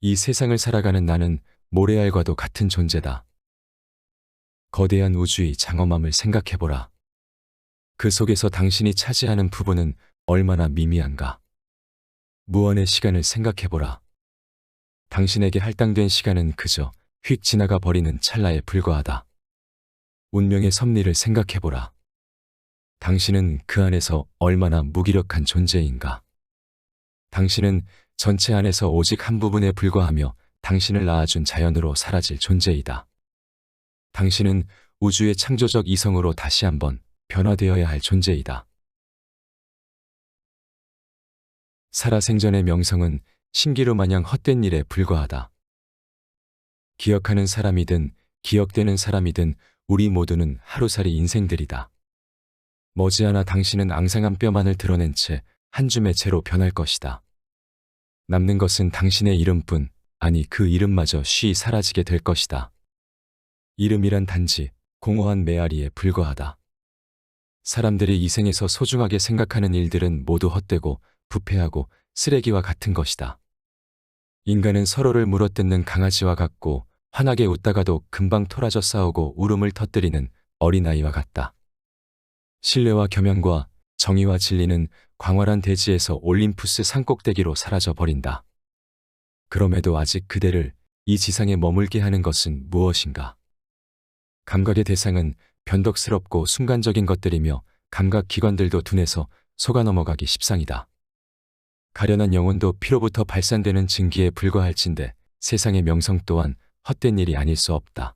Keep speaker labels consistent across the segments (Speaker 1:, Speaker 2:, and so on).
Speaker 1: 이 세상을 살아가는 나는 모래알과도 같은 존재다. 거대한 우주의 장엄함을 생각해보라. 그 속에서 당신이 차지하는 부분은 얼마나 미미한가. 무한의 시간을 생각해보라. 당신에게 할당된 시간은 그저 휙 지나가 버리는 찰나에 불과하다. 운명의 섭리를 생각해보라. 당신은 그 안에서 얼마나 무기력한 존재인가. 당신은 전체 안에서 오직 한 부분에 불과하며 당신을 낳아준 자연으로 사라질 존재이다. 당신은 우주의 창조적 이성으로 다시 한번 변화되어야 할 존재이다. 살아생전의 명성은 신기루 마냥 헛된 일에 불과하다. 기억하는 사람이든 기억되는 사람이든 우리 모두는 하루살이 인생들이다. 머지않아 당신은 앙상한 뼈만을 드러낸 채 한 줌의 채로 변할 것이다. 남는 것은 당신의 이름뿐 아니 그 이름마저 쉬 사라지게 될 것이다. 이름이란 단지 공허한 메아리에 불과하다. 사람들이 이 생에서 소중하게 생각하는 일들은 모두 헛되고 부패하고 쓰레기와 같은 것이다. 인간은 서로를 물어뜯는 강아지와 같고 환하게 웃다가도 금방 토라져 싸우고 울음을 터뜨리는 어린아이와 같다. 신뢰와 겸양과 정의와 진리는 광활한 대지에서 올림푸스 산꼭대기로 사라져 버린다. 그럼에도 아직 그대를 이 지상에 머물게 하는 것은 무엇인가? 감각의 대상은 변덕스럽고 순간적인 것들이며 감각 기관들도 둔해서 속아 넘어가기 십상이다. 가련한 영혼도 피로부터 발산되는 증기에 불과할진데 세상의 명성 또한 헛된 일이 아닐 수 없다.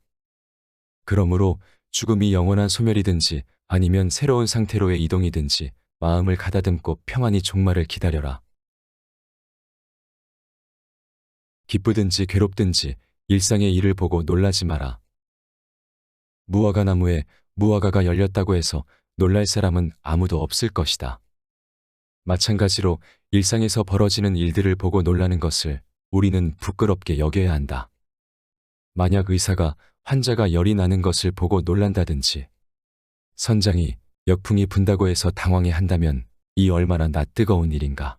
Speaker 1: 그러므로 죽음이 영원한 소멸이든지 아니면 새로운 상태로의 이동이든지 마음을 가다듬고 평안히 종말을 기다려라. 기쁘든지 괴롭든지 일상의 일을 보고 놀라지 마라. 무화과 나무에 무화과가 열렸다고 해서 놀랄 사람은 아무도 없을 것이다. 마찬가지로 일상에서 벌어지는 일들을 보고 놀라는 것을 우리는 부끄럽게 여겨야 한다. 만약 의사가 환자가 열이 나는 것을 보고 놀란다든지 선장이 역풍이 분다고 해서 당황해 한다면 이 얼마나 낯뜨거운 일인가.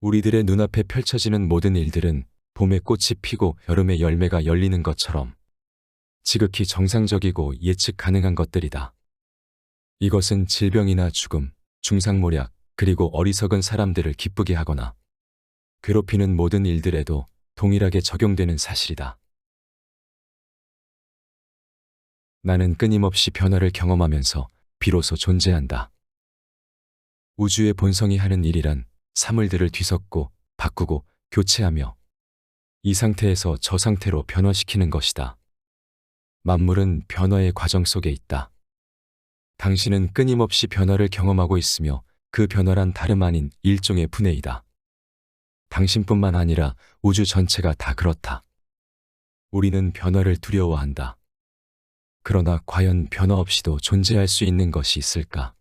Speaker 1: 우리들의 눈앞에 펼쳐지는 모든 일들은 봄에 꽃이 피고 여름에 열매가 열리는 것처럼 지극히 정상적이고 예측 가능한 것들이다. 이것은 질병이나 죽음, 중상모략, 그리고 어리석은 사람들을 기쁘게 하거나 괴롭히는 모든 일들에도 동일하게 적용되는 사실이다. 나는 끊임없이 변화를 경험하면서 비로소 존재한다. 우주의 본성이 하는 일이란 사물들을 뒤섞고 바꾸고 교체하며 이 상태에서 저 상태로 변화시키는 것이다. 만물은 변화의 과정 속에 있다. 당신은 끊임없이 변화를 경험하고 있으며 그 변화란 다름 아닌 일종의 분해이다. 당신뿐만 아니라 우주 전체가 다 그렇다. 우리는 변화를 두려워한다. 그러나 과연 변화 없이도 존재할 수 있는 것이 있을까?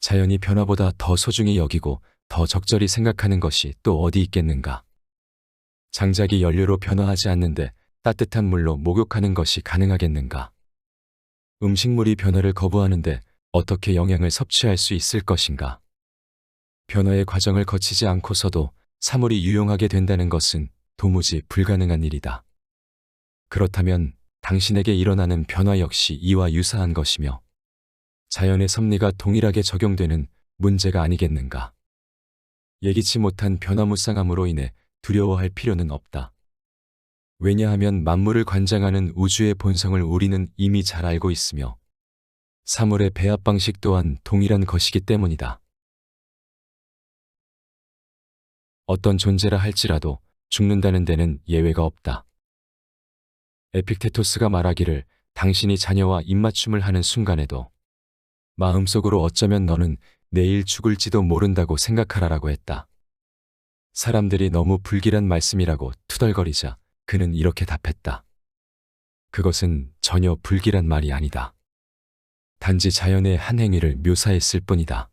Speaker 1: 자연이 변화보다 더 소중히 여기고 더 적절히 생각하는 것이 또 어디 있겠는가? 장작이 연료로 변화하지 않는데 따뜻한 물로 목욕하는 것이 가능하겠는가? 음식물이 변화를 거부하는데 어떻게 영양을 섭취할 수 있을 것인가? 변화의 과정을 거치지 않고서도 사물이 유용하게 된다는 것은 도무지 불가능한 일이다. 그렇다면 당신에게 일어나는 변화 역시 이와 유사한 것이며 자연의 섭리가 동일하게 적용되는 문제가 아니겠는가. 예기치 못한 변화무쌍함으로 인해 두려워할 필요는 없다. 왜냐하면 만물을 관장하는 우주의 본성을 우리는 이미 잘 알고 있으며 사물의 배합 방식 또한 동일한 것이기 때문이다. 어떤 존재라 할지라도 죽는다는 데는 예외가 없다. 에픽테토스가 말하기를 당신이 자녀와 입맞춤을 하는 순간에도 마음속으로 어쩌면 너는 내일 죽을지도 모른다고 생각하라라고 했다. 사람들이 너무 불길한 말씀이라고 투덜거리자 그는 이렇게 답했다. 그것은 전혀 불길한 말이 아니다. 단지 자연의 한 행위를 묘사했을 뿐이다.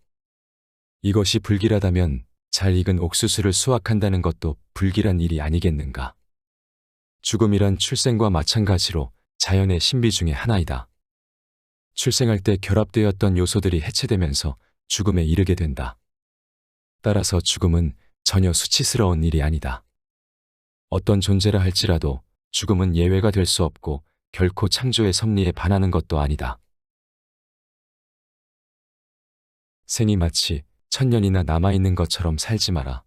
Speaker 1: 이것이 불길하다면 잘 익은 옥수수를 수확한다는 것도 불길한 일이 아니겠는가. 죽음이란 출생과 마찬가지로 자연의 신비 중의 하나이다. 출생할 때 결합되었던 요소들이 해체되면서 죽음에 이르게 된다. 따라서 죽음은 전혀 수치스러운 일이 아니다. 어떤 존재라 할지라도 죽음은 예외가 될 수 없고 결코 창조의 섭리에 반하는 것도 아니다. 생이 마치 천년이나 남아있는 것처럼 살지 마라.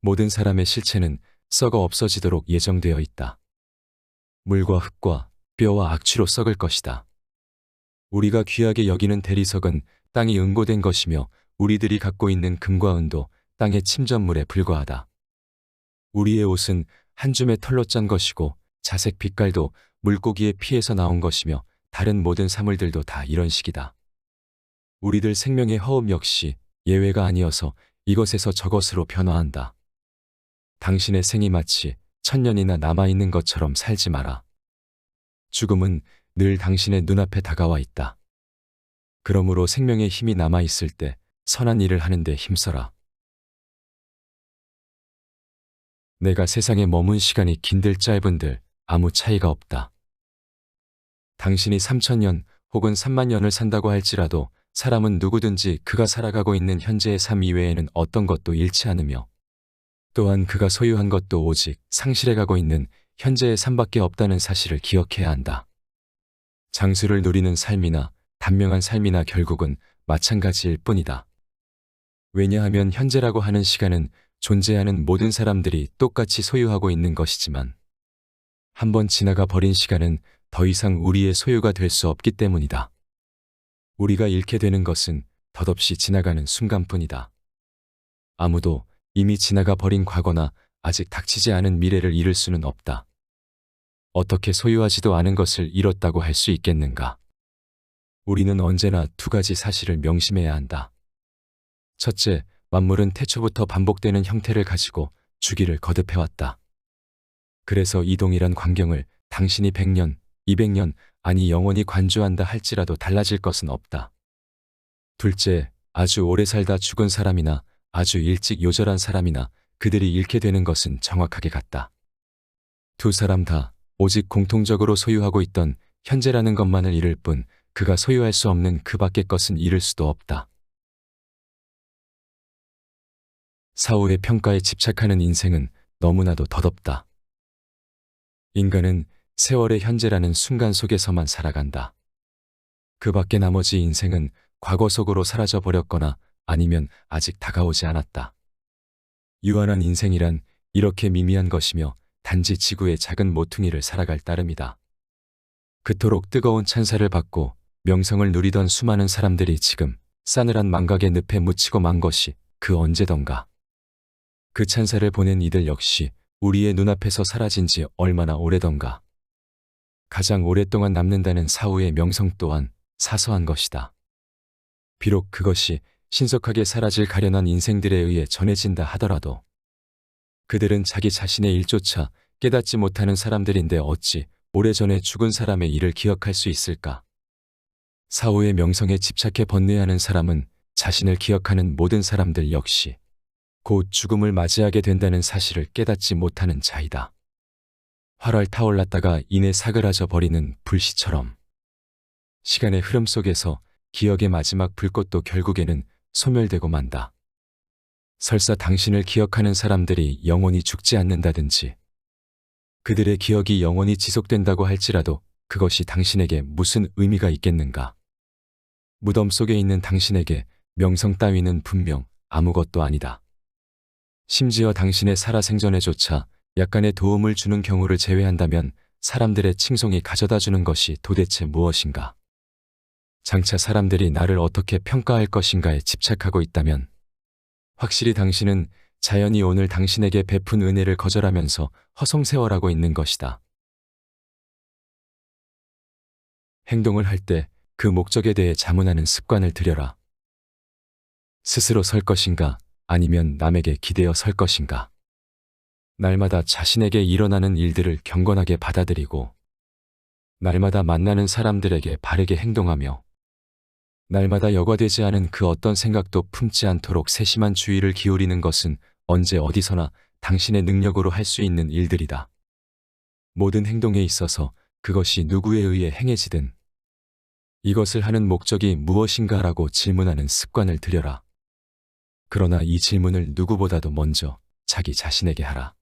Speaker 1: 모든 사람의 실체는 썩어 없어지도록 예정되어 있다. 물과 흙과 뼈와 악취로 썩을 것이다. 우리가 귀하게 여기는 대리석은 땅이 응고된 것이며 우리들이 갖고 있는 금과 은도 땅의 침전물에 불과하다. 우리의 옷은 한 줌의 털로 짠 것이고 자색 빛깔도 물고기의 피에서 나온 것이며 다른 모든 사물들도 다 이런 식이다. 우리들 생명의 허움 역시 예외가 아니어서 이것에서 저것으로 변화한다. 당신의 생이 마치 천년이나 남아있는 것처럼 살지 마라. 죽음은 늘 당신의 눈앞에 다가와 있다. 그러므로 생명의 힘이 남아있을 때 선한 일을 하는데 힘써라. 내가 세상에 머문 시간이 긴들 짧은들 아무 차이가 없다. 당신이 3천년 혹은 3만 년을 산다고 할지라도 사람은 누구든지 그가 살아가고 있는 현재의 삶 이외에는 어떤 것도 잃지 않으며 또한 그가 소유한 것도 오직 상실해 가고 있는 현재의 삶밖에 없다는 사실을 기억해야 한다. 장수를 누리는 삶이나 단명한 삶이나 결국은 마찬가지일 뿐이다. 왜냐하면 현재라고 하는 시간은 존재하는 모든 사람들이 똑같이 소유하고 있는 것이지만 한번 지나가 버린 시간은 더 이상 우리의 소유가 될 수 없기 때문이다. 우리가 잃게 되는 것은 덧없이 지나가는 순간뿐이다. 아무도 이미 지나가 버린 과거나 아직 닥치지 않은 미래를 잃을 수는 없다. 어떻게 소유하지도 않은 것을 잃었다고 할 수 있겠는가? 우리는 언제나 두 가지 사실을 명심해야 한다. 첫째, 만물은 태초부터 반복되는 형태를 가지고 주기를 거듭해왔다. 그래서 이 동일한 광경을 당신이 100년, 200년, 아니 영원히 관주한다 할지라도 달라질 것은 없다. 둘째, 아주 오래 살다 죽은 사람이나 아주 일찍 요절한 사람이나 그들이 잃게 되는 것은 정확하게 같다. 두 사람 다 오직 공통적으로 소유하고 있던 현재라는 것만을 잃을 뿐 그가 소유할 수 없는 그 밖의 것은 잃을 수도 없다. 사후의 평가에 집착하는 인생은 너무나도 덧없다. 인간은 세월의 현재라는 순간 속에서만 살아간다. 그 밖에 나머지 인생은 과거 속으로 사라져 버렸거나 아니면 아직 다가오지 않았다. 유한한 인생이란 이렇게 미미한 것이며 단지 지구의 작은 모퉁이를 살아갈 따름이다. 그토록 뜨거운 찬사를 받고 명성을 누리던 수많은 사람들이 지금 싸늘한 망각의 늪에 묻히고 만 것이 그 언제던가. 그 찬사를 보낸 이들 역시 우리의 눈앞에서 사라진 지 얼마나 오래던가. 가장 오랫동안 남는다는 사후의 명성 또한 사소한 것이다. 비록 그것이 신속하게 사라질 가련한 인생들에 의해 전해진다 하더라도 그들은 자기 자신의 일조차 깨닫지 못하는 사람들인데 어찌 오래전에 죽은 사람의 일을 기억할 수 있을까? 사후의 명성에 집착해 번뇌하는 사람은 자신을 기억하는 모든 사람들 역시 곧 죽음을 맞이하게 된다는 사실을 깨닫지 못하는 자이다. 활활 타올랐다가 이내 사그라져 버리는 불씨처럼 시간의 흐름 속에서 기억의 마지막 불꽃도 결국에는 소멸되고 만다. 설사 당신을 기억하는 사람들이 영원히 죽지 않는다든지 그들의 기억이 영원히 지속된다고 할지라도 그것이 당신에게 무슨 의미가 있겠는가? 무덤 속에 있는 당신에게 명성 따위는 분명 아무것도 아니다. 심지어 당신의 살아생전에조차 약간의 도움을 주는 경우를 제외한다면 사람들의 칭송이 가져다 주는 것이 도대체 무엇인가? 장차 사람들이 나를 어떻게 평가할 것인가에 집착하고 있다면 확실히 당신은 자연이 오늘 당신에게 베푼 은혜를 거절하면서 허송세월하고 있는 것이다. 행동을 할 때 그 목적에 대해 자문하는 습관을 들여라. 스스로 설 것인가 아니면 남에게 기대어 설 것인가. 날마다 자신에게 일어나는 일들을 경건하게 받아들이고 날마다 만나는 사람들에게 바르게 행동하며 날마다 여과되지 않은 그 어떤 생각도 품지 않도록 세심한 주의를 기울이는 것은 언제 어디서나 당신의 능력으로 할 수 있는 일들이다. 모든 행동에 있어서 그것이 누구에 의해 행해지든 이것을 하는 목적이 무엇인가라고 질문하는 습관을 들여라. 그러나 이 질문을 누구보다도 먼저 자기 자신에게 하라.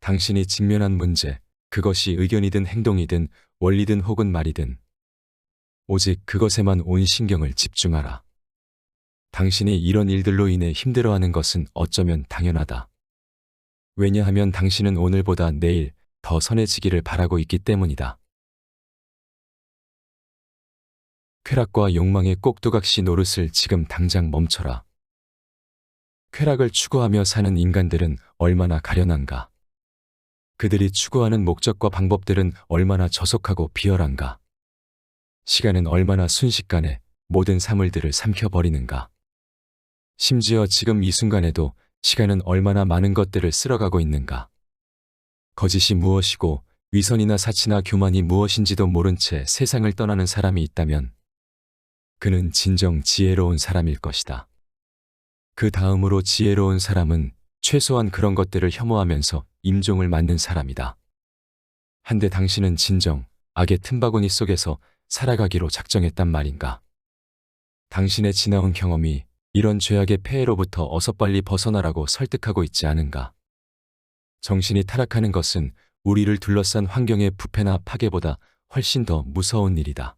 Speaker 1: 당신이 직면한 문제, 그것이 의견이든 행동이든 원리든 혹은 말이든 오직 그것에만 온 신경을 집중하라. 당신이 이런 일들로 인해 힘들어하는 것은 어쩌면 당연하다. 왜냐하면 당신은 오늘보다 내일 더 선해지기를 바라고 있기 때문이다. 쾌락과 욕망의 꼭두각시 노릇을 지금 당장 멈춰라. 쾌락을 추구하며 사는 인간들은 얼마나 가련한가. 그들이 추구하는 목적과 방법들은 얼마나 저속하고 비열한가. 시간은 얼마나 순식간에 모든 사물들을 삼켜버리는가. 심지어 지금 이 순간에도 시간은 얼마나 많은 것들을 쓸어가고 있는가. 거짓이 무엇이고 위선이나 사치나 교만이 무엇인지도 모른 채 세상을 떠나는 사람이 있다면 그는 진정 지혜로운 사람일 것이다. 그 다음으로 지혜로운 사람은 최소한 그런 것들을 혐오하면서 임종을 맞는 사람이다. 한데 당신은 진정 악의 틈바구니 속에서 살아가기로 작정했단 말인가. 당신의 지나온 경험이 이런 죄악의 폐해로부터 어서 빨리 벗어나라고 설득하고 있지 않은가. 정신이 타락하는 것은 우리를 둘러싼 환경의 부패나 파괴보다 훨씬 더 무서운 일이다.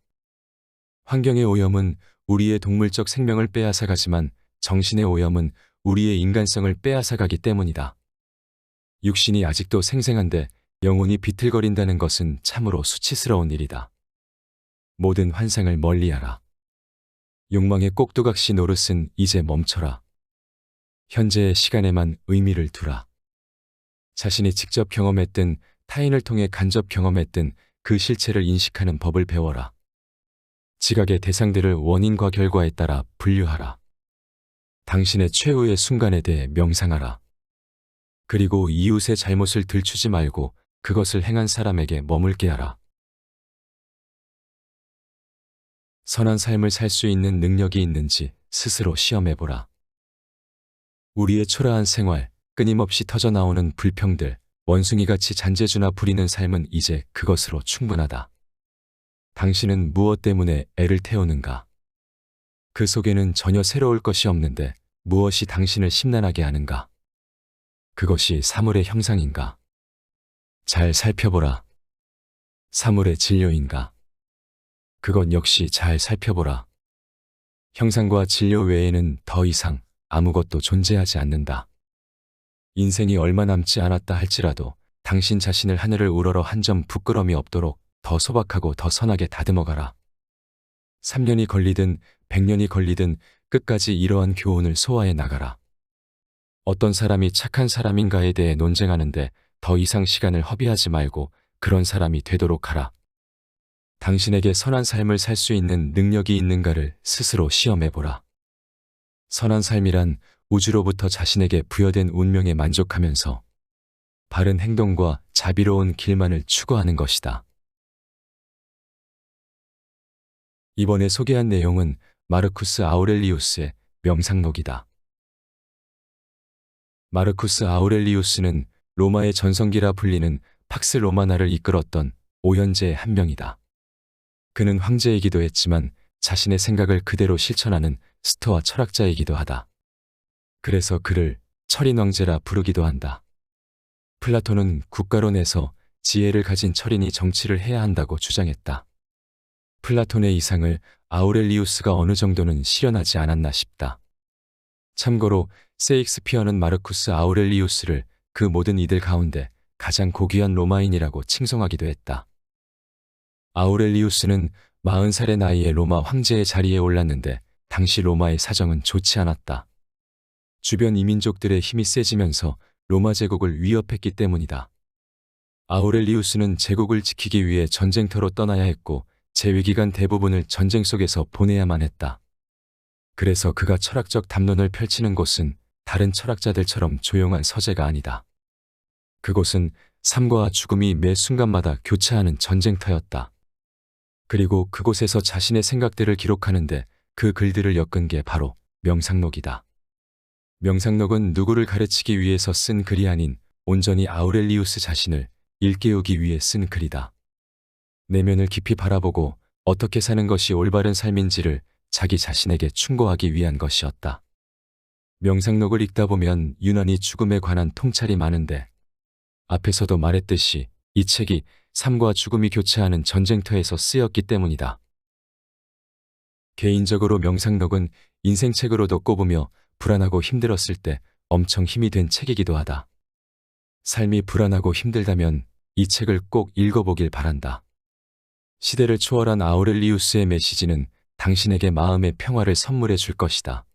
Speaker 1: 환경의 오염은 우리의 동물적 생명을 빼앗아가지만 정신의 오염은 우리의 인간성을 빼앗아가기 때문이다. 육신이 아직도 생생한데 영혼이 비틀거린다는 것은 참으로 수치스러운 일이다. 모든 환상을 멀리하라. 욕망의 꼭두각시 노릇은 이제 멈춰라. 현재의 시간에만 의미를 두라. 자신이 직접 경험했든 타인을 통해 간접 경험했든 그 실체를 인식하는 법을 배워라. 지각의 대상들을 원인과 결과에 따라 분류하라. 당신의 최후의 순간에 대해 명상하라. 그리고 이웃의 잘못을 들추지 말고 그것을 행한 사람에게 머물게 하라. 선한 삶을 살 수 있는 능력이 있는지 스스로 시험해보라. 우리의 초라한 생활, 끊임없이 터져나오는 불평들, 원숭이같이 잔재주나 부리는 삶은 이제 그것으로 충분하다. 당신은 무엇 때문에 애를 태우는가? 그 속에는 전혀 새로울 것이 없는데 무엇이 당신을 심란하게 하는가? 그것이 사물의 형상인가? 잘 살펴보라. 사물의 진료인가? 그건 역시 잘 살펴보라. 형상과 진료 외에는 더 이상 아무것도 존재하지 않는다. 인생이 얼마 남지 않았다 할지라도 당신 자신을 하늘을 우러러 한 점 부끄럼이 없도록 더 소박하고 더 선하게 다듬어가라. 3년이 걸리든 100년이 걸리든 끝까지 이러한 교훈을 소화해 나가라. 어떤 사람이 착한 사람인가에 대해 논쟁하는데 더 이상 시간을 허비하지 말고 그런 사람이 되도록 하라. 당신에게 선한 삶을 살 수 있는 능력이 있는가를 스스로 시험해보라. 선한 삶이란 우주로부터 자신에게 부여된 운명에 만족하면서 바른 행동과 자비로운 길만을 추구하는 것이다. 이번에 소개한 내용은 마르쿠스 아우렐리우스의 명상록이다. 마르쿠스 아우렐리우스는 로마의 전성기라 불리는 팍스 로마나를 이끌었던 오현제의 한 명이다. 그는 황제이기도 했지만 자신의 생각을 그대로 실천하는 스토아 철학자이기도 하다. 그래서 그를 철인 왕제라 부르기도 한다. 플라톤은 국가론에서 지혜를 가진 철인이 정치를 해야 한다고 주장했다. 플라톤의 이상을 아우렐리우스가 어느 정도는 실현하지 않았나 싶다. 참고로 세익스피어는 마르쿠스 아우렐리우스를 그 모든 이들 가운데 가장 고귀한 로마인이라고 칭송하기도 했다. 아우렐리우스는 40살의 나이에 로마 황제의 자리에 올랐는데 당시 로마의 사정은 좋지 않았다. 주변 이민족들의 힘이 세지면서 로마 제국을 위협했기 때문이다. 아우렐리우스는 제국을 지키기 위해 전쟁터로 떠나야 했고 재위기간 대부분을 전쟁 속에서 보내야만 했다. 그래서 그가 철학적 담론을 펼치는 곳은 다른 철학자들처럼 조용한 서재가 아니다. 그곳은 삶과 죽음이 매 순간마다 교차하는 전쟁터였다. 그리고 그곳에서 자신의 생각들을 기록하는데 그 글들을 엮은 게 바로 명상록이다. 명상록은 누구를 가르치기 위해서 쓴 글이 아닌 온전히 아우렐리우스 자신을 일깨우기 위해 쓴 글이다. 내면을 깊이 바라보고 어떻게 사는 것이 올바른 삶인지를 자기 자신에게 충고하기 위한 것이었다. 명상록을 읽다 보면 유난히 죽음에 관한 통찰이 많은데 앞에서도 말했듯이 이 책이 삶과 죽음이 교차하는 전쟁터에서 쓰였기 때문이다. 개인적으로 명상록은 인생책으로도 꼽으며 불안하고 힘들었을 때 엄청 힘이 된 책이기도 하다. 삶이 불안하고 힘들다면 이 책을 꼭 읽어보길 바란다. 시대를 초월한 아우렐리우스의 메시지는 당신에게 마음의 평화를 선물해 줄 것이다.